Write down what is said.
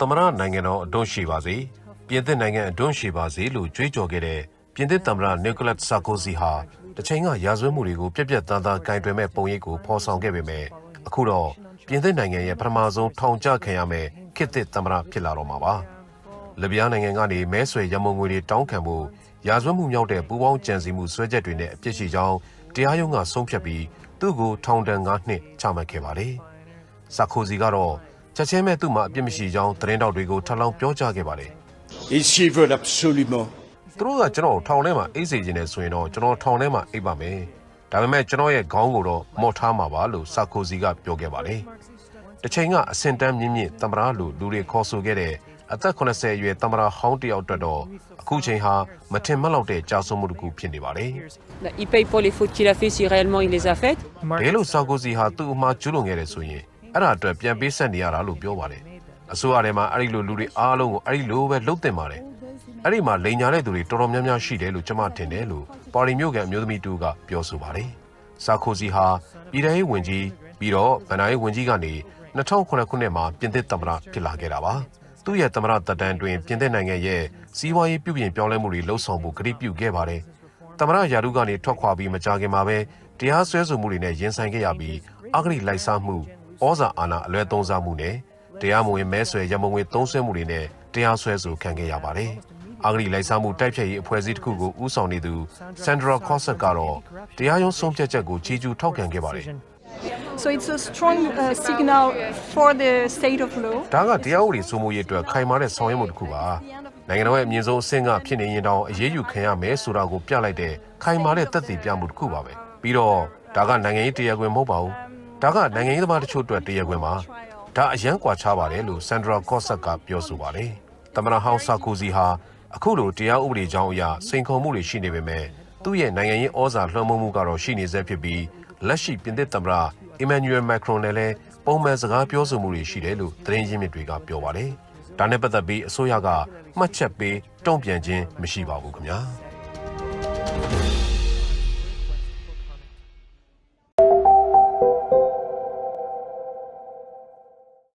သမရနိုင်ငံတော်အတွန်းရှိပါစေပြင်သစ်နိုင်ငံအတွန်းရှိပါစေလို့ကြွေးကြော်ခဲ့တဲ့ပြင်သစ်သမ္မတနီကိုလတ်ဆာကိုစီဟာတစ်ချိန်ကရာဇဝတ်မှုတွေကိုပြက်ပြက်သားသားကင်တွယ်မဲ့ပုံရိပ်ကိုဖော်ဆောင်ခဲ့ပေမဲ့အခုတော့ပြင်သစ်နိုင်ငံရဲ့ပထမဆုံးထောင်ချခံရမဲ့ခေတ်သစ်သမ္မတဖြစ်လာတော့မှာပါလဗျားနိုင်ငံကနေမဲဆွယ်ရမုံငွေတွေတောင်းခံမှုရာဇဝတ်မှုမြောက်တဲ့ပူးပေါင်းကြံစည်မှုဆွဲချက်တွေနဲ့အပြစ်ရှိကြောင်းတရားရုံးကဆုံးဖြတ်ပြီးသူ့ကိုထောင်ဒဏ်9နှစ်ချမှတ်ခဲ့ပါတယ်ဆာကိုစီကတော့ ချက်ချင်းမဲ့သူ့မှာအပြစ်မရှိကြောင်းသတင်းတောက်တွေကိုထပ်လောင်းပြောကြားခဲ့ပါတယ် Et s'ils veulent absolument သူတို့ကကျွန်တော်ကိုထောင်ထဲမှာအိတ်စေခြင်းနဲ့ဆိုရင်တော့ကျွန်တော်ထောင်ထဲမှာအိတ်ပါမယ်။ဒါပေမဲ့ကျွန်တော်ရဲ့ခေါင်းကိုတော့မော့ထားမှာပါလို့ဆာကိုစီကပြောခဲ့ပါတယ်။တစ်ချိန်ကအစင်တန်းမြင့်မြင့်တမရလူလူတွေခေါ်ဆိုခဲ့တဲ့အသက်80အရွယ်တမရဟောင်းတယောက်အတွက်တော့အခုချိန်ဟာမထင်မှတ်လောက်တဲ့ကြာဆုံးမှုတစ်ခုဖြစ်နေပါတယ် Il paye pour les fautes qu'il a fait si réellement il les a faites. ။ဒါလို့ဆာကိုစီဟာသူ့အမှားကျူးလွန်ခဲ့တယ်ဆိုရင် အဲ့ဒါအတွက်ပြန်ပေးဆက်နေရတာလို့ပြောပါတယ်။အစိုးရထဲမှာအဲ့ဒီလိုလူတွေအားလုံးကိုအဲ့ဒီလိုပဲလှုပ်တင်ပါတယ်။အဲ့ဒီမှာလိန်ညာတဲ့သူတွေတော်တော်များများရှိတယ်လို့ကျွန်မထင်တယ်လို့ပါရီမျိုးကန်အမျိုးသမီးတူကပြောဆိုပါတယ်။ဆာကိုစီဟာပြည်ထောင်ရေးဝန်ကြီးပြီးတော့ဗန်နာရေးဝန်ကြီးကနေ2009ခုနှစ်မှာပြင်သစ်သမ္မတဖြစ်လာခဲ့တာပါ။သူ့ရဲ့သမ္မတတပ်တန်းတွင်ပြင်သစ်နိုင်ငံရဲ့စီးပွားရေးပြုပြင်ပြောင်းလဲမှုတွေလှုပ်ဆောင်ဖို့ကတိပြုခဲ့ပါတယ်။သမ္မတရာထူးကနေထွက်ခွာပြီးမကြာခင်မှာပဲတရားစွဲဆိုမှုတွေနဲ့ရင်ဆိုင်ခဲ့ရပြီးအဂတိလိုက်စားမှု ဩဇာအာဏာအလွဲသုံးစားမှုနဲ့တရားမဝင်မဲဆွယ်ရမုံငွေသုံးစွဲမှုတွေနဲ့တရားစွဲဆိုခံခဲ့ရပါတယ်။အဂတိလိုက်စားမှုတိုက်ဖျက်ရေးအဖွဲ့အစည်းတစ်ခုကိုဦးဆောင်နေသူဆန်ဒရာကော့ဆက်ကတော့တရားရုံးဆုံးဖြတ်ချက်ကိုချီးကျူးထောက်ခံခဲ့ပါတယ်။ So it's a strong uh, signal for the state of law. ဒါကတရားဥပဒေစိုးမိုးရေးအတွက်ခိုင်မာတဲ့ဆောင်ရွက်မှုတစ်ခုပါနိုင်ငံတော်ရဲ့အမြင့်ဆုံးအဆင့်ကဖြစ်နေရင်တောင်အရေးယူခံရမယ်ဆိုတာကိုပြလိုက်တဲ့ခိုင်မာတဲ့သက်သေပြမှုတစ်ခုပါပဲပြီးတော့ဒါကနိုင်ငံရေးတရားခွင်မဟုတ်ပါဘူး ဒါကနိုင်ငံရေးသမားတချို့အတွက်တရားခွင်ပါဒါအရန်ကွာခြားပါတယ်လို့ဆန်ဒရာကော့ဆက်ကပြောဆိုပါတယ်သမ္မတဟောင်းဆာကိုစီဟာအခုလိုတရားဥပဒေကြောင်းအရာစိန်ခေါ်မှုတွေရှိနေပေမဲ့သူ့ရဲ့နိုင်ငံရေးဩဇာလွှမ်းမိုးမှုကတော့ရှိနေဆဲဖြစ်ပြီးလက်ရှိပြင်သစ်သမ္မတအီမန်နျူရယ်မက်ခရွန်နဲ့လည်းပုံမှန်စကားပြောဆိုမှုတွေရှိတယ်လို့သတင်းရင်းမြစ်တွေကပြောပါတယ်။ဒါနဲ့ပတ်သက်ပြီးအစိုးရကမှတ်ချက်ပေးတုံ့ပြန်ခြင်းမရှိပါဘူးခင်ဗျာ။